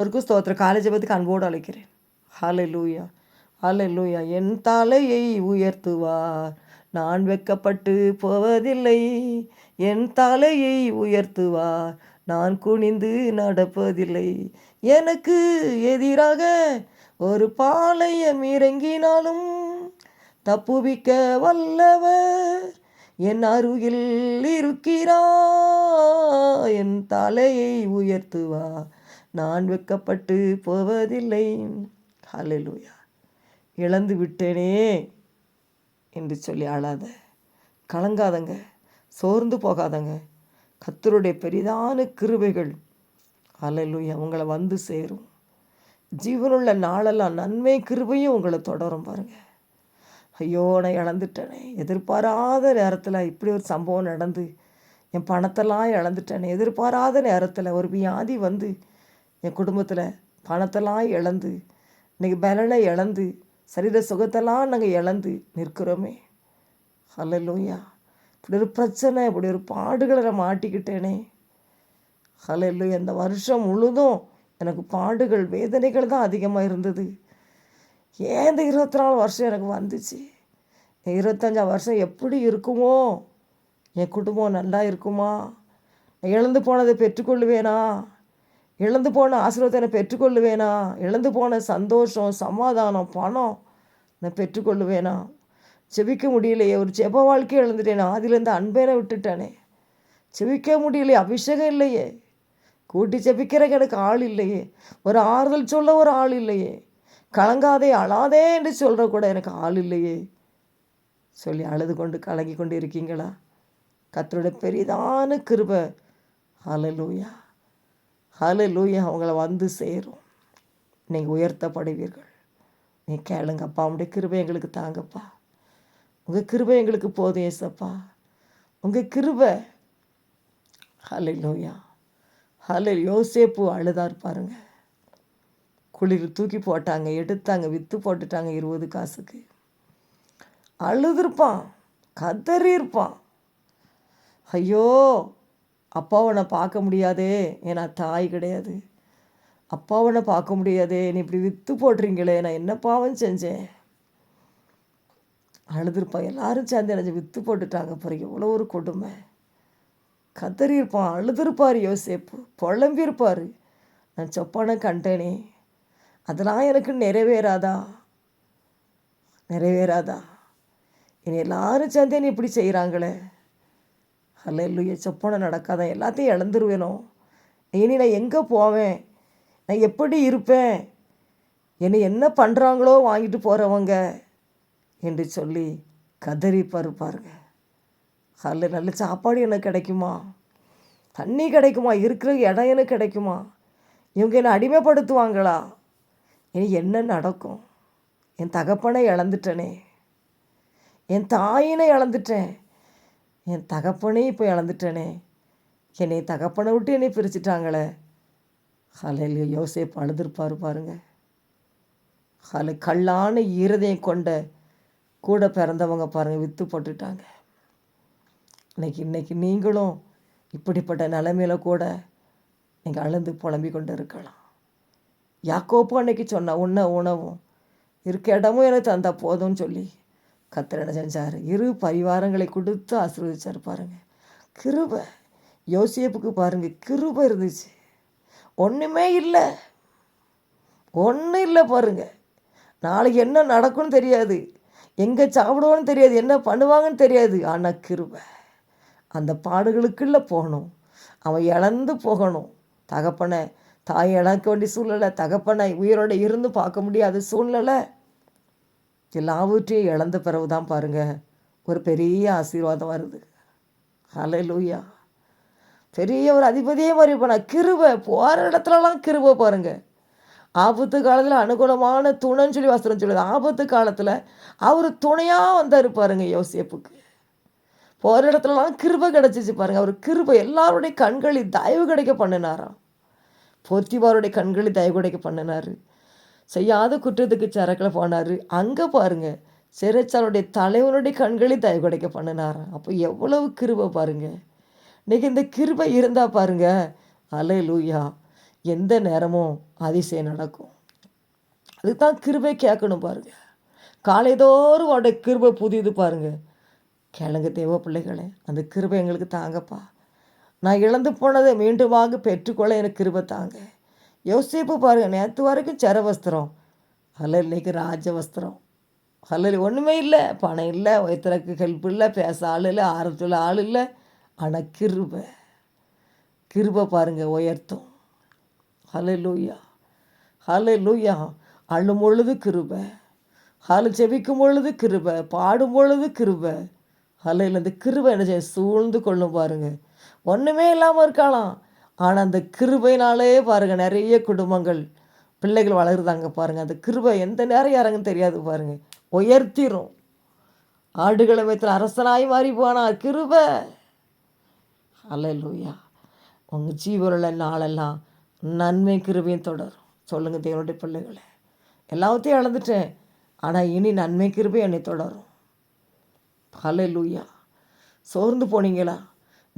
ஒரு ஸ்தோத்திர காலேஜை பற்றி அன்போடு அழைக்கிறேன் ஹாலே லூயா ஹாலே லூயா என் தலையை உயர்த்துவார் நான் வெட்கப்பட்டு போவதில்லை என் தலையை உயர்த்துவார் நான் குனிந்து நடப்பதில்லை எனக்கு எதிராக ஒரு பாளையம் இறங்கினாலும் தப்புவிக்க வல்லவர் என் அருகில் இருக்கிறார் என் தலையை உயர்த்துவா நான் வெட்கப்பட்டு போவதில்லை. ஹalleluya. இழந்து விட்டேனே என்று சொல்லி அழாத கலங்காதங்க. சோர்ந்து போகாதங்க. கத்தருடைய பெரிதான கிருபைகள். அலலுயா உங்களை வந்து சேரும். ஜீவனுள்ள நாளெல்லாம் நன்மை கிருபையும் உங்களை தொடரும் பாருங்க. ஐயோ நான் இழந்துட்டேனே. எதிர்பாராத நேரத்தில் இப்படி ஒரு சம்பவம் நடந்து என் பணத்தெல்லாம் இழந்துட்டேனே. எதிர்பாராத நேரத்தில் ஒரு வியாதி வந்து என் குடும்பத்தில் பணத்தெல்லாம் இழந்து இன்றைக்கி பலனை இழந்து சரீர சுகத்தெல்லாம் நாங்கள் இழந்து நிற்கிறோமே. ஹalleluya. இப்படி ஒரு பிரச்சனை இப்படி ஒரு பாடுகளை நான் மாட்டிக்கிட்டேனே. ஹalleluya. இந்த வருஷம் முழுதும் எனக்கு பாடுகள் வேதனைகள் தான் அதிகமாக இருந்தது. ஏன் இந்த இருபத்தி நாலு வருஷம் எனக்கு வந்துச்சு? இருபத்தஞ்சா வருஷம் எப்படி இருக்குமோ? என் குடும்பம் நல்லா இருக்குமா? இழந்து போனதை பெற்றுக்கொள்ளுவேனா இழந்து போன ஆசீர்வாதத்தை நான் பெற்றுக்கொள்ளுவேனா? இழந்து போன சந்தோஷம் சமாதானம் பணம் நான் பெற்றுக்கொள்ளுவேனா? செவிக்க முடியலையே ஒரு ஜெப வாழ்க்கையை இழந்துட்டேனே ஆதிலேருந்து அன்பேரை விட்டுட்டானே. செவிக்க முடியலையே அபிஷேகம் இல்லையே. கூட்டி செபிக்கிறக்கு எனக்கு ஆள் இல்லையே. ஒரு ஆறுதல் சொல்ல ஒரு ஆள் இல்லையே. கலங்காதே அழாதே என்று சொல்கிற கூட எனக்கு ஆள் இல்லையே. சொல்லி அழுது கொண்டு கலங்கி கொண்டு இருக்கீங்களா? கத்தருடைய பெரிதான கிருபை. ஹalleluya லூயா அவங்கள வந்து சேரும். நீங்கள் உயர்த்தப்படுவீர்கள். நீ கேளுங்க அப்பா உங்களுடைய கிருபை எங்களுக்கு தாங்கப்பா. உங்கள் கிருபை எங்களுக்கு போதும் ஏசப்பா. உங்கள் கிருபை. லூயா ஹலே யோசேப்பு அழுதார் பாருங்க. குளிர் தூக்கி போட்டாங்க எடுத்தாங்க விற்று போட்டுட்டாங்க இருபது காசுக்கு. அழுதுருப்பான் கதறியிருப்பான். ஐயோ அப்பாவை நான் பார்க்க முடியாதே ஏன்னா தாய் கிடையாது. அப்பாவை நான் பார்க்க முடியாதே நீ இப்படி விற்று போடுறீங்களே நான் என்ன பாவம் செஞ்சேன்? அழுதுருப்பான். எல்லாரும் சேர்ந்து எனக்கு விற்று போட்டுட்டாங்க அப்புறம் எவ்வளோ ஒரு கொடுமை. கதறி அழுதுருப்பார் யோசேப்பு. புலம்பியிருப்பார். நான் சொப்பான கண்டேனே. அதெல்லாம் எனக்கு நிறைவேறாதா? நிறைவேறாதா? இனி எல்லாரும் சேர்ந்தே நீ இப்படி செய்கிறாங்களே? அல்ல இல்லையே சொப்பனை நடக்காத எல்லாத்தையும் இழந்துருவேனோ? இனி நான் எங்கே போவேன்? நான் எப்படி இருப்பேன்? என்னை என்ன பண்ணுறாங்களோ வாங்கிட்டு போகிறவங்க என்று சொல்லி கதறி பருப்பாருங்க. அல்ல நல்ல சாப்பாடு எனக்கு கிடைக்குமா? தண்ணி கிடைக்குமா? இருக்கிற இடம் எனக்கு கிடைக்குமா? இவங்க என்னை அடிமைப்படுத்துவாங்களா? இனி என்ன நடக்கும்? என் தகப்பனை இழந்துட்டனே. என் தாயினை இழந்துட்டேன். என் தகப்பனே இப்போ இழந்துட்டேனே. என்னை தகப்பனை விட்டு என்னை பிரிச்சுட்டாங்களே. ஹலையில் யோசேப்பு அழுதுருப்பாரு பாருங்க. ஹலை கல்லான இருதயம் கொண்ட கூட பிறந்தவங்க பாருங்கள் விற்று போட்டுட்டாங்க. இன்னைக்கு இன்றைக்கி நீங்களும் இப்படிப்பட்ட நிலைமையில கூட நீங்கள் அழுந்து புலம்பி கொண்டு இருக்கலாம். யாக்கோப்போ அன்னைக்கு சொன்ன உன்ன உணவும் இருக்க இடமும் எனக்கு தந்தால் போதும்னு சொல்லி. கத்தர் என்ன செஞ்சார்? இரு பரிவாரங்களை கொடுத்து ஆசீர்வதிச்சார் பாருங்கள் கிருபை. யோசியப்புக்கு பாருங்கள் கிருபை இருந்துச்சு. ஒன்றுமே இல்லை. ஒன்றும் இல்லை பாருங்க. நாளைக்கு என்ன நடக்கும்னு தெரியாது. எங்கே சாப்பிடுவோன்னு தெரியாது. என்ன பண்ணுவாங்கன்னு தெரியாது. ஆனால் கிருபை. அந்த பாடுகளுக்குள்ள போகணும். அவன் இழந்து போகணும். தகப்பனை தாய் இழக்க வேண்டிய சூழ்நிலை தகப்பனை உயிரோட இருந்து பார்க்க முடியாத சூழ்நிலை. எல்லாவற்றையும் இழந்த பிறகு தான் பாருங்கள் ஒரு பெரிய ஆசீர்வாதம் வருது. அலை லூயா பெரிய ஒரு அதிபதியே மாதிரி போனா கிருபை போகிற இடத்துலலாம் கிருவை பாருங்கள் ஆபத்து காலத்தில் அனுகூலமான துணைன்னு சொல்லி வஸ்திரம் சொல்லுது. ஆபத்து காலத்தில் அவர் துணையாக வந்தார் பாருங்க யோசியப்புக்கு போகிற இடத்துலலாம் கிருபை கிடச்சிச்சு பாருங்கள் அவர் கிருபை எல்லாருடைய கண்களில் தயவு கிடைக்க பண்ணினாராம். போர்த்திவாருடைய கண்களில் தயவு கிடைக்க பண்ணினார். செய்யாத குற்றத்துக்கு சரக்கில் போனார். அங்கே பாருங்கள் சிறைச்சாலுடைய தலைவனுடைய கண்களை தயவு கிடைக்க பண்ணினாராம் அப்போ எவ்வளவு கிருபை பாருங்கள் இன்றைக்கி இந்த கிருபை இருந்தால் பாருங்க. அலை லூயா எந்த நேரமும் அதிசயம் நடக்கும். அதுக்கு தான் கிருபை கேட்கணும் பாருங்கள் காலைதோறும் அவருடைய கிருபை புதியது பாருங்கள் கிழங்கு தேவ பிள்ளைகளே அந்த கிருபை எங்களுக்கு தாங்கப்பா. நான் இழந்து போனதை மீண்டுமாக பெற்றுக்கொள்ள எனக்கு கிருபை தாங்க. யோசிப்பு பாருங்க நேற்று வரைக்கும் சர வஸ்திரம். அல்ல இன்னைக்கு ராஜ வஸ்திரம். அல்ல ஒன்றுமே இல்லை. பணம் இல்லை ஒருத்தருக்கு ஹெல்ப் இல்லை பேச ஆள் இல்லை ஆரத்தில் ஆள் இல்லை. ஆனால் கிருபை. கிருபை பாருங்க உயர்த்தும். ஹலை லூயா ஹலை லூயா அழும் பொழுது கிருபை. ஹலு செவிக்கும் பொழுது கிருபை. பாடும் பொழுது கிருபை. ஹலையில் இந்த கிருபை என்ன செய்ய சூழ்ந்து கொள்ளும் பாருங்கள் ஒன்றுமே இல்லாமல் இருக்கலாம். ஆனால் அந்த கிருபைனாலே பாருங்க நிறைய குடும்பங்கள் பிள்ளைகள் வளருதாங்க பாருங்கள் அந்த கிருபை எந்த நேரம் இறங்குன்னு தெரியாது பாருங்கள் உயர்த்திரும். ஆடுகளை வைத்து அரசனாய் மாறி போனா கிருபை. அல்லேலூயா உங்கள் ஜீவனில் நாளெல்லாம் நன்மை கிருபையும் தொடரும். சொல்லுங்கள் தேவனுடைய பிள்ளைகளை. எல்லாத்தையும் இழந்துட்டேன். ஆனால் இனி நன்மை கிருபை என்னை தொடரும். ஹalleluya. சோர்ந்து போனீங்களா?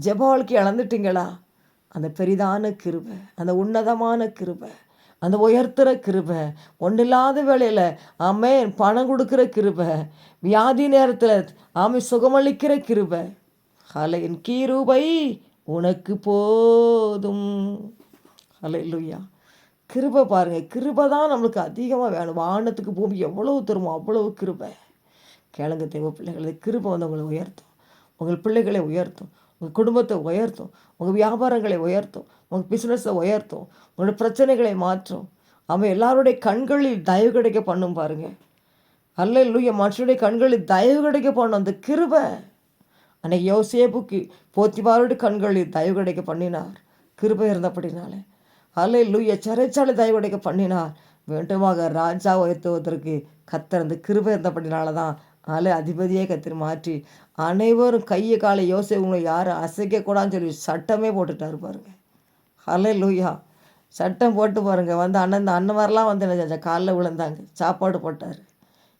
ஜெப வாழ்க்கை இழந்துட்டீங்களா? அந்த பெரிதான கிருபை அந்த உன்னதமான கிருபை அந்த உயர்த்துற கிருபை இல்லாத வேலையில் ஆமை பணம் கொடுக்குற கிருபை வியாதி நேரத்தில் ஆமை சுகமளிக்கிற கிருபை. ஹலையின் கீரூபை உனக்கு போதும். ஹalleluya கிருபை பாருங்க கிருபை தான் நம்மளுக்கு அதிகமாக வேணும். வானத்துக்கு பூமி எவ்வளவு தருமோ அவ்வளவு கிருபை. கிழங்கு தேவ பிள்ளைகளை கிருபை வந்து உங்களை உயர்த்தும். உங்கள் பிள்ளைகளை உயர்த்தும். உங்கள் குடும்பத்தை உயர்த்தும் உங்கள் வியாபாரங்களை உயர்த்தும் உங்கள் பிஸ்னஸை உயர்த்தும் உங்களோட பிரச்சனைகளை மாற்றும். அவன் எல்லாருடைய கண்களில் தயவு கிடைக்க பண்ணும் பாருங்க. அல்ல இல்லையா மனுஷனுடைய கண்களில் தயவு கிடைக்க பண்ணும் அந்த கிருபை. அன்னைக்கு யோசேப்புக்கு போத்திபாரோட கண்களில் தயவு கிடைக்க பண்ணினார். கிருபை இருந்தபடினாலே. அல்ல இல்லையா சிறைச்சாலை தயவு கிடைக்க பண்ணினார். வேண்டுமாக ராஜா உயர்த்துவதற்கு கத்திறந்து கிருபை இருந்தபடினால தான் அலை அதிபதியே கத்திரி மாற்றி. அனைவரும் கையை காலை யோசிவங்களை யாரும் அசைக்கக்கூடாதுன்னு சொல்லி சட்டமே போட்டுட்டாரு பாருங்கள் ஹலே லூயா சட்டம் போட்டு பாருங்க. வந்து அண்ணன் இந்த அண்ணன் மாதிரிலாம் வந்து என்ன காலைல காலில் விழுந்தாங்க. சாப்பாடு போட்டார்.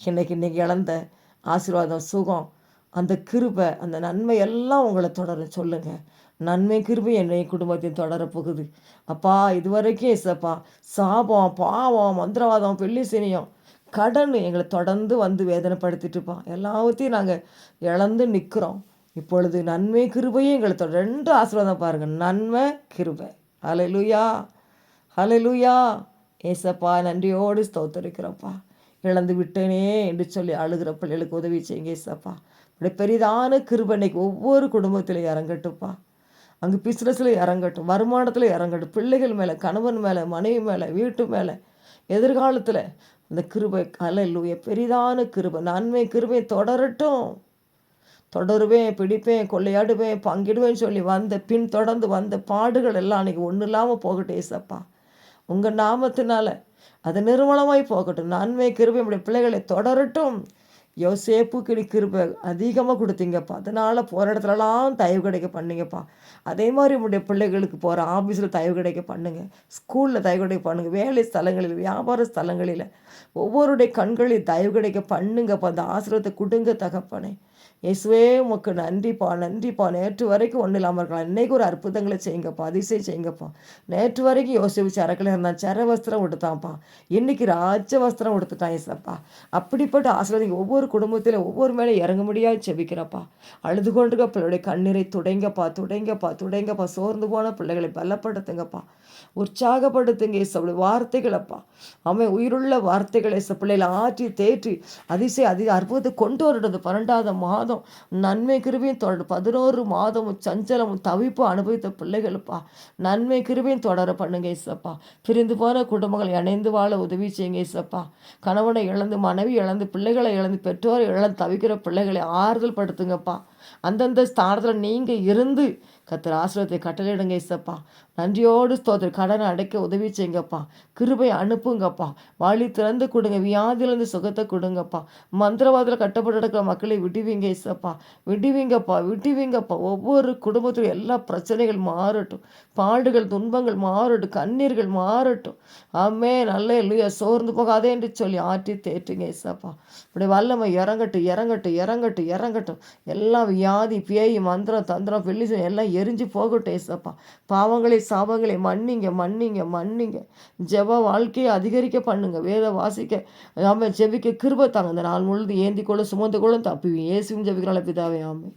இன்னைக்கு இன்றைக்கி இழந்த ஆசீர்வாதம் சுகம் அந்த கிருபை அந்த நன்மை எல்லாம் உங்களை தொடர சொல்லுங்கள் நன்மை கிருபை என்னை குடும்பத்தையும் தொடர போகுது. அப்பா இது வரைக்கும் ஏசப்பா சாபம் பாவம் மந்திரவாதம் பெள்ளி சினியம் கடன் எங்களை தொடர்ந்து வந்து வேதனைப்படுத்திட்டு இருப்பான் எல்லாத்தையும் நாங்கள் இழந்து நிற்கிறோம் இப்பொழுது நன்மை கிருபையும் எங்களை தொட ரெண்டு ஆசீர்வாதம் பாருங்கள் நன்மை கிருபை. ஹalleluya. ஹalleluya. ஏசப்பா நன்றியோடு ஸ்தோத்தரிக்கிறப்பா இழந்து விட்டேனே என்று சொல்லி அழுகிற பிள்ளைகளுக்கு உதவி செய்யுங்க ஏசப்பா. இப்படி பெரிதான கிருபனைக்கு ஒவ்வொரு குடும்பத்திலையும் இறங்கட்டும்ப்பா. அங்கே பிஸ்னஸில் இறங்கட்டும் வருமானத்தில் இறங்கட்டும் பிள்ளைகள் மேலே கணவன் மேலே மனைவி மேலே வீட்டு மேலே எதிர்காலத்தில் அந்த கிருபை அலல்லூய பெரிதான கிருபை நன்மை கிருபை தொடரட்டும். தொடருவேன் பிடிப்பேன் கொள்ளையாடுவேன் பங்கிடுவேன்னு சொல்லி வந்த பின் தொடர்ந்து வந்த பாடுகள் எல்லாம் அன்றைக்கி ஒன்றும் இல்லாமல் போகட்டும் ஏசப்பா. உங்கள் நாமத்தினால அது நிர்மலமாய் போகட்டும். நன்மை கிருபை நம்முடைய பிள்ளைகளை தொடரட்டும். யோசேப்புக்கு நீ கிருபை அதிகமாக கொடுத்தீங்கப்பா. அதனால் போகிற இடத்துலலாம் தயவு கிடைக்க பண்ணுங்கப்பா. அதே மாதிரி உங்களுடைய பிள்ளைகளுக்கு போகிற ஆஃபீஸில் தயவு கிடைக்க பண்ணுங்கள் ஸ்கூலில் தயவு கிடைக்க பண்ணுங்கள் வேலை ஸ்தலங்களில் வியாபார ஸ்தலங்களில். ஒவ்வொருடைய கண்களில் தயவு கிடைக்க பண்ணுங்கப்பா. அந்த ஆசிரியத்தை கொடுங்க தகப்பனே. இயேசுவே உமக்கு நன்றிப்பா நன்றிப்பா. நேற்று வரைக்கும் ஒன்றும் இல்லாமல் இருக்கலாம். இன்றைக்கு ஒரு அற்புதங்களை செய்யுங்கப்பா அதிசயம் செய்யுங்கப்பா. நேற்று வரைக்கும் யோசிச்சு சரக்கில் இருந்தான் சர வஸ்திரம் கொடுத்தான்ப்பா இன்னைக்கு ராஜ வஸ்திரம் கொடுத்துட்டான் ஏசப்பா அப்படிப்பட்ட ஆசீர்வாதம் ஒவ்வொரு குடும்பத்தில் ஒவ்வொரு மேலே இறங்க முடியாது செபிக்கிறப்பா. அழுது கொண்டிருக்க பிள்ளைகளுடைய கண்ணீரை துடைங்கப்பா துடைங்கப்பா துடைங்கப்பா. சோர்ந்து போன பிள்ளைகளை பலப்படுத்துங்கப்பா. உற்சாகப்படுத்துங்க ஏசு வார்த்தைகளப்பா. அவன் உயிருள்ள வார்த்தைகளை ஏச பிள்ளைகளை ஆற்றி தேற்றி அதிசய அதிக அற்புதத்தை கொண்டு வரது பன்னெண்டாவது மா மாதம் நன்மை கிருபையும் தொடர் பதினோரு மாதமும் சஞ்சலமும் தவிப்பும் அனுபவித்த பிள்ளைகளுப்பா. நன்மை கிருபையும் தொடர பண்ணுங்க ஏசப்பா. பிரிந்து போன குடும்பங்கள் இணைந்து வாழ உதவி செய்யுங்க ஏசப்பா. கணவனை இழந்து மனைவி இழந்து பிள்ளைகளை இழந்து பெற்றோரை இழந்து தவிக்கிற பிள்ளைகளை ஆறுதல் படுத்துங்கப்பா. அந்தந்த ஸ்தானத்தில் நீங்கள் இருந்து கத்திர ஆசிரியத்தை கட்டளையிடுங்க இசப்பா நன்றியோடு ஸ்தோத்திர கடனை அடைக்க உதவி செய்யுங்கப்பா. கிருபை அனுப்புங்கப்பா. வழி திறந்து கொடுங்க. வியாதியிலேருந்து சுகத்தை கொடுங்கப்பா. மந்திரவாதத்தில் கட்டப்பட்டு இருக்கிற மக்களை விடுவீங்க இசப்பா விடுவீங்கப்பா விடுவீங்கப்பா. ஒவ்வொரு குடும்பத்திலும் எல்லா பிரச்சனைகள் மாறட்டும். பாடுகள் துன்பங்கள் மாறட்டும். கண்ணீர்கள் மாறட்டும். ஆமே நல்ல இல்லையா சோர்ந்து போகாதே என்று சொல்லி ஆற்றி தேற்றுங்க இசப்பா இப்படி வல்லமை இறங்கட்டும் இறங்கட்டும் இறங்கட்டும் இறங்கட்டும். எல்லா வியாதி பேய் மந்திரம் தந்திரம் பெல்லிசம் எல்லாம் எரிஞ்சு போகட்டும் ஏசப்பா. பாவங்களை சாபங்களை மன்னிங்க மன்னிங்க மன்னிங்க. ஜெப வாழ்க்கையை அதிகரிக்க பண்ணுங்க. வேத வாசிக்க ஆமாம் ஜெபிக்க கிருப தாங்க. இந்த நாள் முழுது ஏந்தி கொள்ள சுமந்து கொள்ளும் தப்பி ஏசுவும் ஜெபிக்கிறாள் பிதாவே ஆமாம்